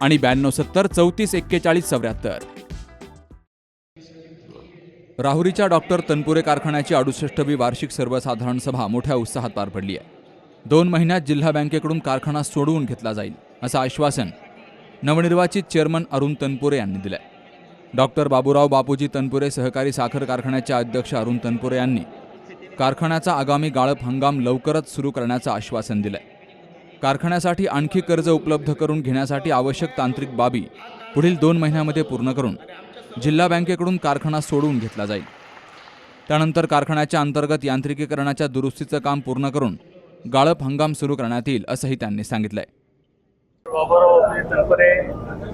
आणि ब्याण्णव सत्तर चौतीस एक्केचाळीस चौऱ्याहत्तर. राहुरीच्या डॉक्टर तनपुरे कारखान्याची अडुसष्टवी वार्षिक सर्वसाधारण सभा मोठ्या उत्साहात पार पडली आहे. दोन महिन्यात जिल्हा बँकेकडून कारखाना सोडवून घेतला जाईल असं आश्वासन नवनिर्वाचित चेअरमन अरुण तनपुरे यांनी दिलं डॉक्टर बाबूराव बापूजी तनपुरे सहकारी साखर कारखान्याचे अध्यक्ष अरुण तनपुरे यांनी कारखान्याचा आगामी गाळप हंगाम लवकरच सुरू करण्याचं आश्वासन दिलं कारखान्यासाठी आणखी कर्ज उपलब्ध करून घेण्यासाठी आवश्यक तांत्रिक बाबी पुढील दोन महिन्यामध्ये पूर्ण करून जिल्हा बँकेकडून कारखाना सोडवून घेतला जाईल. त्यानंतर कारखान्याच्या अंतर्गत यांत्रिकीकरणाच्या दुरुस्तीचं काम पूर्ण करून गाळप हंगाम सुरू करण्यात येईल असंही त्यांनी सांगितलंय.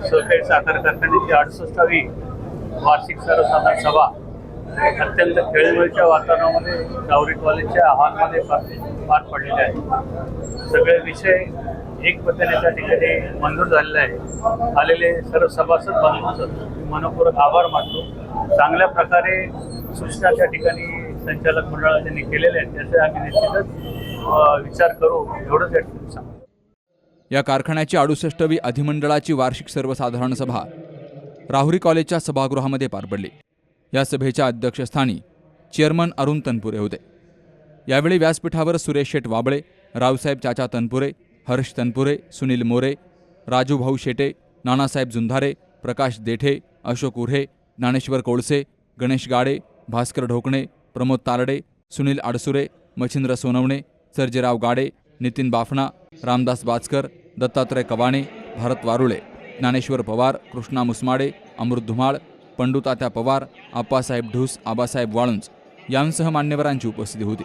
सहकारी साखर कारखान्याची अडुसष्टावी वार्षिक सर्वसाधारण सभा अत्यंत खेळीमेळीच्या वातावरणामध्ये राहुरी कॉलेजच्या आव्हानामध्ये पार पार पडलेले आहे सगळे विषय एक पद्धतीने त्या ठिकाणी मंजूर झालेले आहे आलेले सर्व सभासद बंधूंचं मनपूर्वक आभार मानतो. चांगल्या प्रकारे सूचना त्या ठिकाणी संचालक मंडळाने त्यांनी केलेल्या आहेत. त्याचे आम्ही निश्चितच विचार करू. एवढंच या ठिकाणी सांगतो. या कारखान्याची अडुसष्टवी अधिमंडळाची वार्षिक सर्वसाधारण सभा राहुरी कॉलेजच्या सभागृहामध्ये पार पडली. या सभेच्या अध्यक्षस्थानी चेअरमन अरुण तनपुरे होते. यावेळी व्यासपीठावर सुरेश शेठ वाबळे रावसाहेब चाचा तनपुरे हर्ष तनपुरे सुनील मोरे राजूभाऊ शेटे नानासाहेब जुंधारे प्रकाश देठे अशोक उर्हे ज्ञानेश्वर कोळसे गणेश गाडे भास्कर ढोकणे प्रमोद तारडे सुनील आडसुरे मच्छिंद्र सोनवणे सर्जेराव गाडे नितीन बाफणा रामदास बाचकर दत्तात्रय कवाणे भारत वारुळे ज्ञानेश्वर पवार कृष्णा मुसमाडे अमृत धुमाळ पंडुतात्या पवार आप्पासाहेब ढूस आबासाहेब वाळुंज यांसह मान्यवरांची उपस्थिती होती.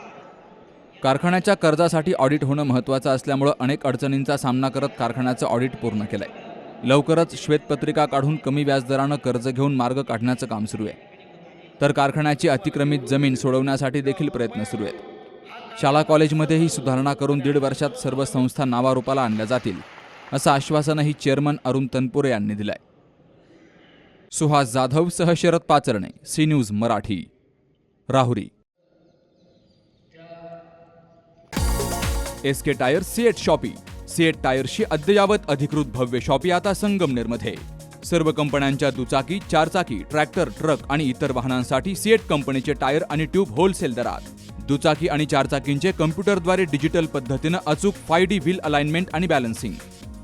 कारखान्याच्या कर्जासाठी ऑडिट होणं महत्त्वाचं असल्यामुळं अनेक अडचणींचा सामना करत कारखान्याचं ऑडिट पूर्ण केलं आहे लवकरच श्वेतपत्रिका काढून कमी व्याजदरानं कर्ज घेऊन मार्ग काढण्याचं काम सुरू आहे. तर कारखान्याची अतिक्रमित जमीन सोडवण्यासाठी देखील प्रयत्न सुरू आहेत. शाळा कॉलेजमध्येही सुधारणा करून दीड वर्षात सर्व संस्था नावारूपाला आणल्या जातील असं आश्वासनही चेअरमन अरुण तनपुरे यांनी दिलं आहे सुहास जाधव सह Sharad Pacharne C news Marathi Rahuri. S K tyre CEAT shoppe. CEAT टायरशी अद्ययावत अधिकृत भव्य शॉपी आता संगमनेरमध्ये. सर्व कंपन्यांच्या दुचाकी चारचाकी ट्रॅक्टर ट्रक आणि इतर वाहनांसाठी सीएट कंपनीचे टायर आणि ट्यूब होलसेल दरात. दुचाकी आणि चारचाकींचे कम्प्युटरद्वारे डिजिटल पद्धतीनं अचूक फाय डी व्हील अलाइनमेंट आणि बॅलन्सिंग.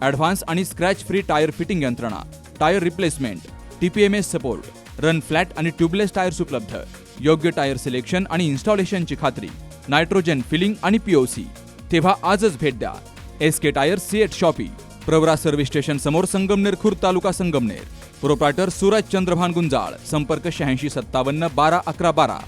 ॲडव्हान्स आणि स्क्रॅच फ्री टायर फिटिंग यंत्रणा. Tyre replacement. TPMS support run flat आणि ट्यूबलेस टायर्स उपलब्ध. योग्य टायर सिलेक्शन आणि इन्स्टॉलेशनची खात्री. नायट्रोजन फिलिंग आणि पीओसी तेव्हा आजच भेट द्या. S K tyre CEAT shoppe Pravara service station समोर संगमनेर खुर्द तालुका संगमनेर. प्रोप्रायटर सूरज चंद्रभान गुंजाळ संपर्क शहाऐंशी सत्तावन्न बारा अकरा बारा.